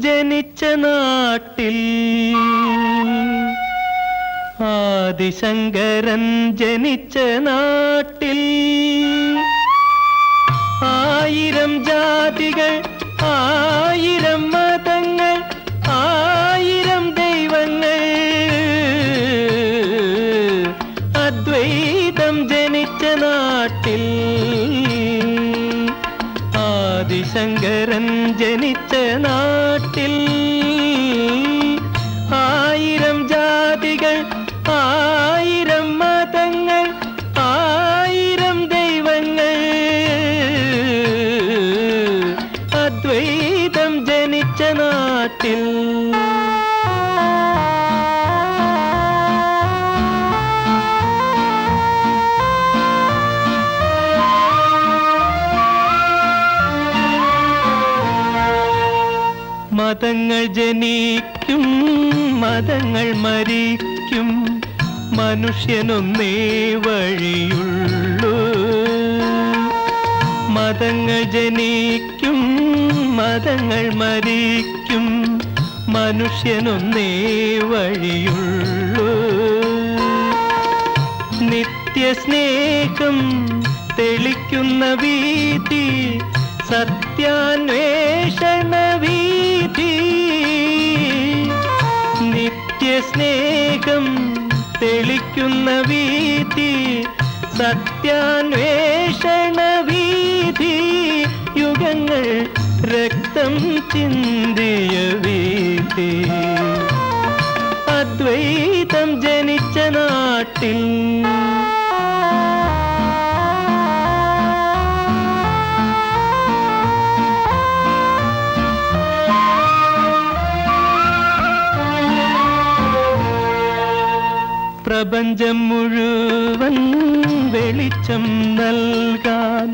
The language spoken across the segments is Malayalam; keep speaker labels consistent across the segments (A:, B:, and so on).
A: ജനിച്ച നാട്ടിൽ ആദിശങ്കരൻ ജനിച്ച നാട്ടിൽ ആയിരം ജാതികൾ ആയിരം മതങ്ങൾ ആയിരം ദൈവങ്ങൾ. അദ്വൈതം ജനിച്ച നാട്ടിൽ ആദിശങ്കരൻ ജനിച്ച നാട്ടിൽ ആയിരം ജാതികൾ ആയിരം മതങ്ങൾ ആയിരം ദൈവങ്ങൾ. അദ്വൈതം ജനിച്ച നാട്ടിൽ മതങ്ങൾ ജനിക്കും മതങ്ങൾ മരിക്കും. മനുഷ്യനൊന്നേ വഴിയുള്ളൂ. മതങ്ങൾ ജനിക്കും മതങ്ങൾ മരിക്കും. മനുഷ്യനൊന്നേ വഴിയുള്ളൂ. നിത്യസ്നേഹം തെളിക്കുന്ന വീതി സത്യാന്വേഷണ വീതി. തെളിക്കുന്ന വീതി സത്യാന്വേഷണ വീതി യുഗങ്ങൾ രക്തം ചിന്തിയ വീതി. അദ്വൈതം ജനിച്ച നാട്ടിൽ പ്രപഞ്ചം മുഴുവൻ വെളിച്ചം നൽകാൻ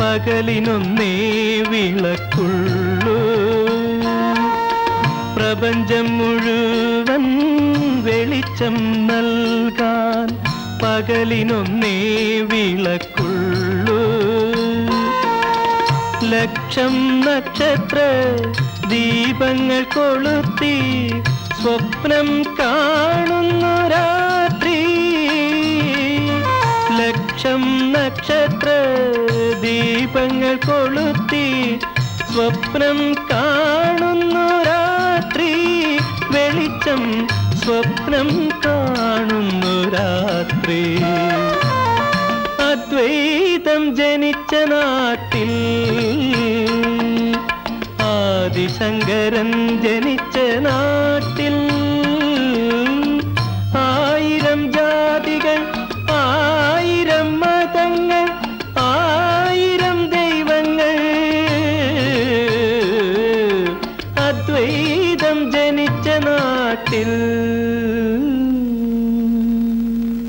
A: പകലിനൊന്നേ വിളക്കുള്ളൂ. പ്രപഞ്ചം മുഴുവൻ വെളിച്ചം നൽകാൻ പകലിനൊന്നേ വിളക്കുള്ളൂ. ലക്ഷം നക്ഷത്ര ദീപങ്ങൾ കൊളുത്തി സ്വപ്നം കാണുന്നു ലക്ഷം നക്ഷത്ര ദീപങ്ങൾ കൊളുത്തി സ്വപ്നം കാണുന്നു രാത്രി. വെളിച്ചം സ്വപ്നം കാണുന്നു രാത്രി. അദ്വൈതം ജനിച്ച നാട്ടിൽ ആദിശങ്കരൻ ജനിച്ച നാട്ടിൽ நாட்டில்